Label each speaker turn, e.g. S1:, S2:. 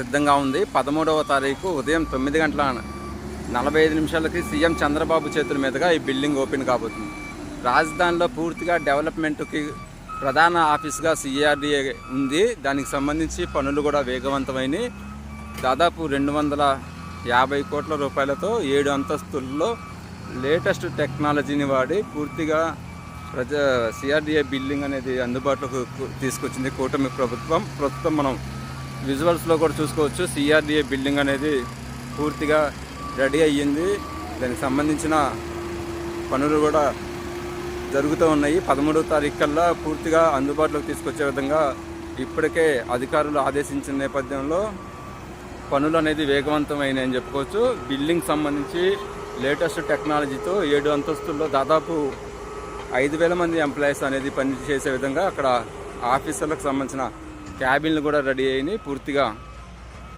S1: సిద్ధంగా ఉంది. పదమూడవ తారీఖు ఉదయం తొమ్మిది గంటల నలభై ఐదు నిమిషాలకి సీఎం చంద్రబాబు చేతుల మీదుగా ఈ బిల్డింగ్ ఓపెన్ కాబోతుంది. రాజధానిలో పూర్తిగా డెవలప్మెంట్కి ప్రధాన ఆఫీస్గా సిఆర్డీఏ ఉంది. దానికి సంబంధించి పనులు కూడా వేగవంతమైనవి దాదాపు రెండు వందల యాభై కోట్ల రూపాయలతో ఏడు అంతస్తుల్లో లేటెస్ట్ టెక్నాలజీని వాడి పూర్తిగా ప్రజా సిఆర్డీఏ బిల్డింగ్ అనేది అందుబాటులోకి తీసుకొచ్చింది కూటమి ప్రభుత్వం. ప్రస్తుతం మనం విజువల్స్లో కూడా చూసుకోవచ్చు. సిఆర్డిఏ బిల్డింగ్ అనేది పూర్తిగా రెడీ అయ్యింది. దానికి సంబంధించిన పనులు కూడా జరుగుతూ ఉన్నాయి. పదమూడో తారీఖు కల్లా పూర్తిగా అందుబాటులోకి తీసుకొచ్చే విధంగా ఇప్పటికే అధికారులు ఆదేశించిన నేపథ్యంలో పనులు అనేది వేగవంతమైనవి అని చెప్పుకోవచ్చు బిల్డింగ్ సంబంధించి లేటెస్ట్ టెక్నాలజీతో ఏడు అంతస్తుల్లో దాదాపు ఐదు వేల మంది ఎంప్లాయీస్ అనేది పని చేసే విధంగా అక్కడ ఆఫీసర్లకు సంబంధించిన క్యాబిన్లు కూడా రెడీ అయినాయి పూర్తిగా.